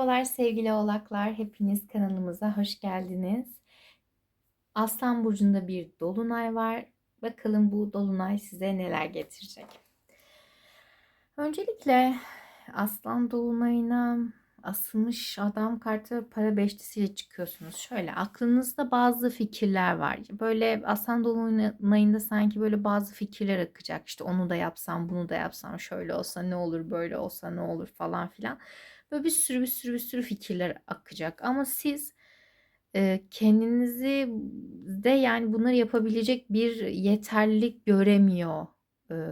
Merhabalar sevgili oğlaklar. Hepiniz kanalımıza hoş geldiniz. Aslan burcunda bir dolunay var. Bakalım bu dolunay size neler getirecek. Öncelikle Aslan dolunayına asılmış adam kartı para beşlisiyle çıkıyorsunuz. Şöyle aklınızda bazı fikirler var. Böyle Aslan dolunayında sanki böyle bazı fikirler akacak. İşte onu da yapsam, bunu da yapsam, şöyle olsa ne olur, böyle olsa ne olur falan filan. Böyle bir sürü bir sürü bir sürü fikirler akacak. Ama siz e, kendinizi de yani bunları yapabilecek bir yeterlilik göremiyor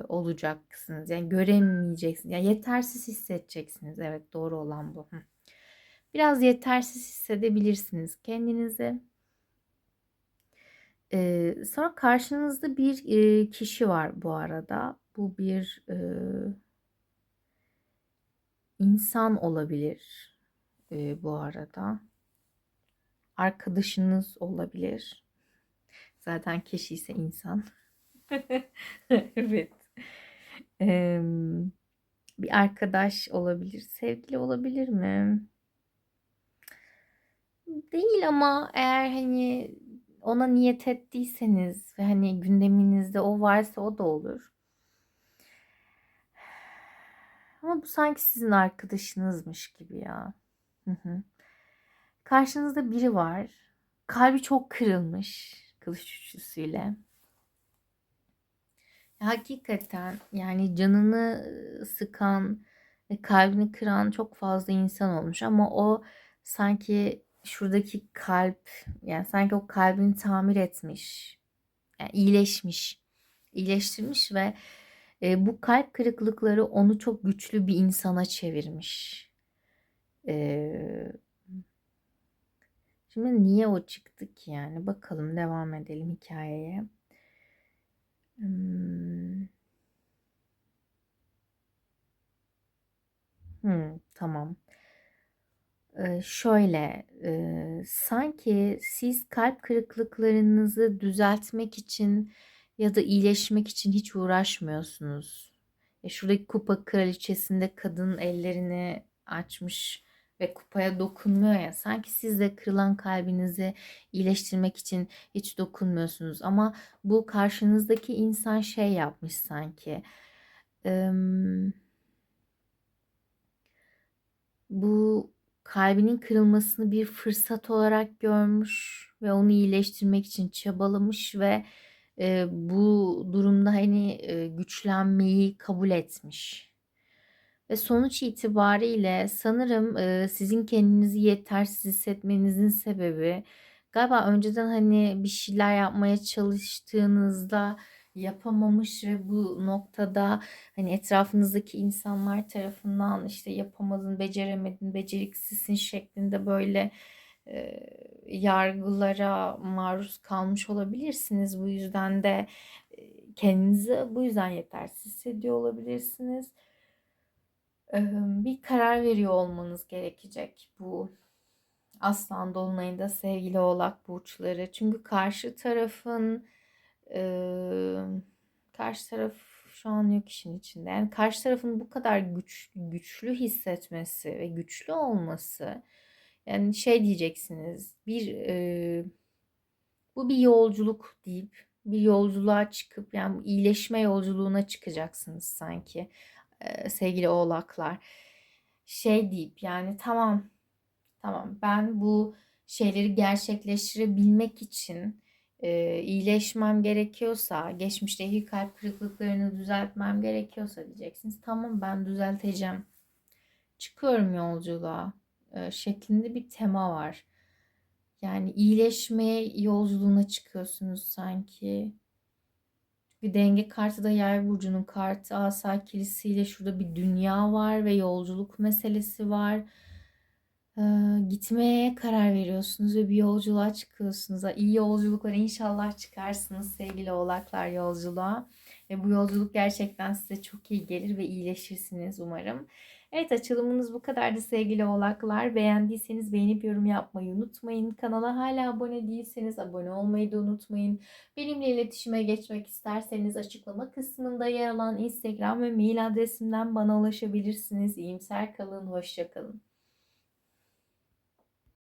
olacaksınız. Yani göremeyeceksiniz. Yani yetersiz hissedeceksiniz. Evet doğru olan bu. Biraz yetersiz hissedebilirsiniz kendinizi. E, sonra karşınızda bir e, kişi var bu arada. Bu bir e, insan olabilir e, bu arada. Arkadaşınız olabilir. Zaten kişi ise insan. evet. Ee, bir arkadaş olabilir. Sevgili olabilir mi? Değil ama eğer hani ona niyet ettiyseniz ve hani gündeminizde o varsa o da olur. Ama bu sanki sizin arkadaşınızmış gibi ya. Karşınızda biri var. Kalbi çok kırılmış kılıç üçlüsüyle. Hakikaten yani canını sıkan, kalbini kıran çok fazla insan olmuş ama o sanki şuradaki kalp yani sanki o kalbini tamir etmiş. Yani iyileşmiş. iyileştirmiş ve e, bu kalp kırıklıkları onu çok güçlü bir insana çevirmiş. E, şimdi niye o çıktı ki yani? Bakalım devam edelim hikayeye. Hmm. Hmm, tamam. Ee, şöyle, e, sanki siz kalp kırıklıklarınızı düzeltmek için ya da iyileşmek için hiç uğraşmıyorsunuz. E şuradaki kupa kraliçesinde kadın ellerini açmış ve kupaya dokunmuyor ya. Sanki siz de kırılan kalbinizi iyileştirmek için hiç dokunmuyorsunuz. Ama bu karşınızdaki insan şey yapmış sanki. Bu kalbinin kırılmasını bir fırsat olarak görmüş ve onu iyileştirmek için çabalamış ve bu durumda hani güçlenmeyi kabul etmiş. Ve sonuç itibariyle sanırım sizin kendinizi yetersiz hissetmenizin sebebi galiba önceden hani bir şeyler yapmaya çalıştığınızda yapamamış ve bu noktada hani etrafınızdaki insanlar tarafından işte yapamadın, beceremedin, beceriksizsin şeklinde böyle yargılara maruz kalmış olabilirsiniz. Bu yüzden de kendinizi bu yüzden yetersiz hissediyor olabilirsiniz. E, bir karar veriyor olmanız gerekecek bu Aslan Dolunay'ında sevgili oğlak burçları. Çünkü karşı tarafın e, karşı taraf şu an yok işin içinde. Yani karşı tarafın bu kadar güç, güçlü hissetmesi ve güçlü olması yani şey diyeceksiniz bir e, bu bir yolculuk deyip bir yolculuğa çıkıp yani iyileşme yolculuğuna çıkacaksınız sanki sevgili oğlaklar. Şey deyip yani tamam tamam ben bu şeyleri gerçekleştirebilmek için e, iyileşmem gerekiyorsa, geçmişteki kalp kırıklıklarını düzeltmem gerekiyorsa diyeceksiniz. Tamam ben düzelteceğim. Çıkıyorum yolculuğa e, şeklinde bir tema var. Yani iyileşmeye yolculuğuna çıkıyorsunuz sanki. Bir denge kartı da yay burcunun kartı asa kilisiyle şurada bir dünya var ve yolculuk meselesi var. Ee, gitmeye karar veriyorsunuz ve bir yolculuğa çıkıyorsunuz. İyi yolculuklar inşallah çıkarsınız sevgili oğlaklar yolculuğa. Ve bu yolculuk gerçekten size çok iyi gelir ve iyileşirsiniz umarım. Evet açılımınız bu kadardı sevgili oğlaklar. Beğendiyseniz beğenip yorum yapmayı unutmayın. Kanala hala abone değilseniz abone olmayı da unutmayın. Benimle iletişime geçmek isterseniz açıklama kısmında yer alan Instagram ve mail adresimden bana ulaşabilirsiniz. İyimser kalın, hoşçakalın.